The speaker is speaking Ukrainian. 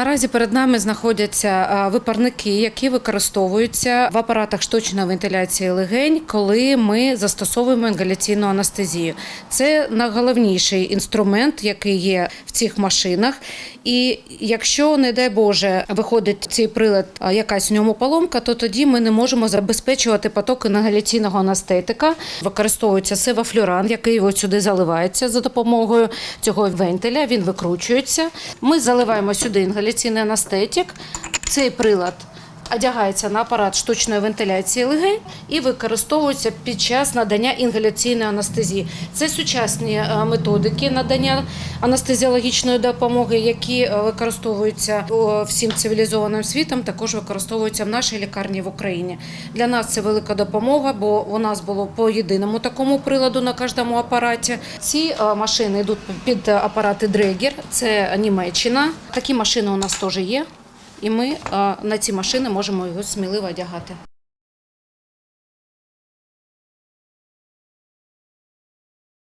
Наразі перед нами знаходяться випарники, які використовуються в апаратах штучної вентиляції легень, коли ми застосовуємо інгаляційну анестезію. Це найголовніший інструмент, який є в цих машинах. І якщо, не дай Боже, виходить цей прилад, якась у ньому поломка, то тоді ми не можемо забезпечувати поток інгаляційного анестетика. Використовується севафлюран, який ось сюди заливається за допомогою цього вентиля. Він викручується. Ми заливаємо сюди інгаляційний анестетик. Цей прилад одягається на апарат штучної вентиляції легень і використовується під час надання інгаляційної анестезії. Це сучасні е, методики надання анестезіологічної допомоги, які е, використовуються всім цивілізованим світом, також використовуються в нашій лікарні в Україні. Для нас це велика допомога, бо у нас було по єдиному такому приладу на кожному апараті. Ці е, машини йдуть під апарати Дрегер, це Німеччина. Такі машини у нас теж є. І ми е, на ці машини можемо його сміливо одягати.